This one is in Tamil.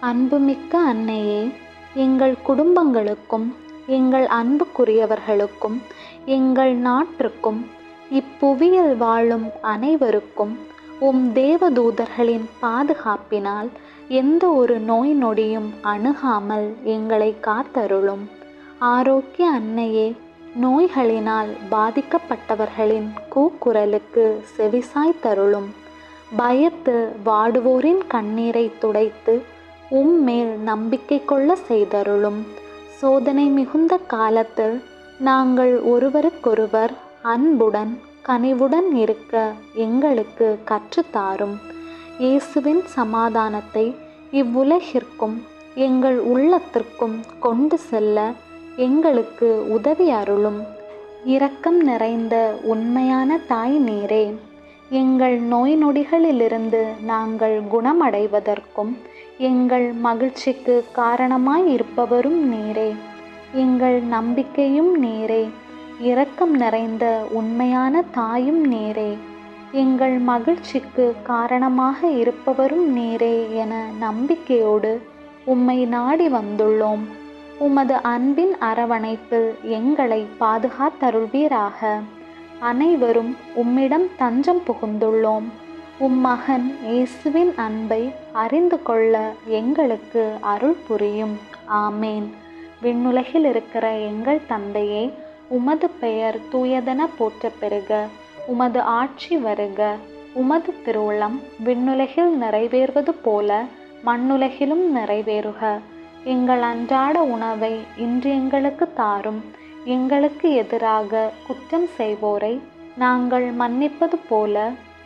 அன்புமிக்க அன்னையே எங்கள் குடும்பங்களுக்கும் எங்கள் அன்புக்குரியவர்களுக்கும் எங்கள் நாட்டிற்கும் இப்புவியில் வாழும் அனைவருக்கும் உம் தேவதூதர்களின் பாதுகாப்பினால் எந்த ஒரு நோய் நொடியும் அணுகாமல் எங்களை காத்தருளும். ஆரோக்கிய அன்னையே நோய்களினால் பாதிக்கப்பட்டவர்களின் கூக்குரலுக்கு செவிசாய் தருளும் பயத்து வாடுவோரின் கண்ணீரை துடைத்து உம்மேல் நம்பிக்கை கொள்ள செய்தருளும். சோதனை மிகுந்த காலத்தில் நாங்கள் ஒருவருக்கொருவர் அன்புடன் கனிவுடன் இருக்க எங்களுக்கு கற்றுத்தாரும். இயேசுவின் சமாதானத்தை இவ்வுலகிற்கும் எங்கள் உள்ளத்திற்கும் கொண்டு செல்ல எங்களுக்கு உதவி அருளும். இரக்கம் நிறைந்த உண்மையான தாய் நீரே எங்கள் நோய் நொடிகளிலிருந்து நாங்கள் குணமடைவதற்கும் எங்கள் மகிழ்ச்சிக்கு காரணமாய் இருப்பவரும் நீரே. எங்கள் நம்பிக்கையும் நீரே. இரக்கம் நிறைந்த உண்மையான தாயும் நீரே. எங்கள் மகிழ்ச்சிக்கு காரணமாக இருப்பவரும் நீரே என நம்பிக்கையோடு உம்மை நாடி வந்துள்ளோம். உமது அன்பின் அரவணைப்பில் எங்களை பாதுகாத்தருள்வீராக. அனைவரும் உம்மிடம் தஞ்சம் புகுந்துள்ளோம். உம் மகன் இயேசுவின் அன்பை அறிந்து கொள்ள எங்களுக்கு அருள் புரியும். ஆமேன். விண்ணுலகில் இருக்கிற எங்கள் தந்தையே உமது பெயர் தூயதென போற்ற பெறுக. உமது ஆட்சி வருக. உமது திருவுளம் விண்ணுலகில் நிறைவேறுவது போல மண்ணுலகிலும் நிறைவேறுக. எங்கள் அன்றாட உணவை இன்று எங்களுக்கு தாரும். எங்களுக்கு எதிராக குற்றம் செய்வோரை நாங்கள் மன்னிப்பது போல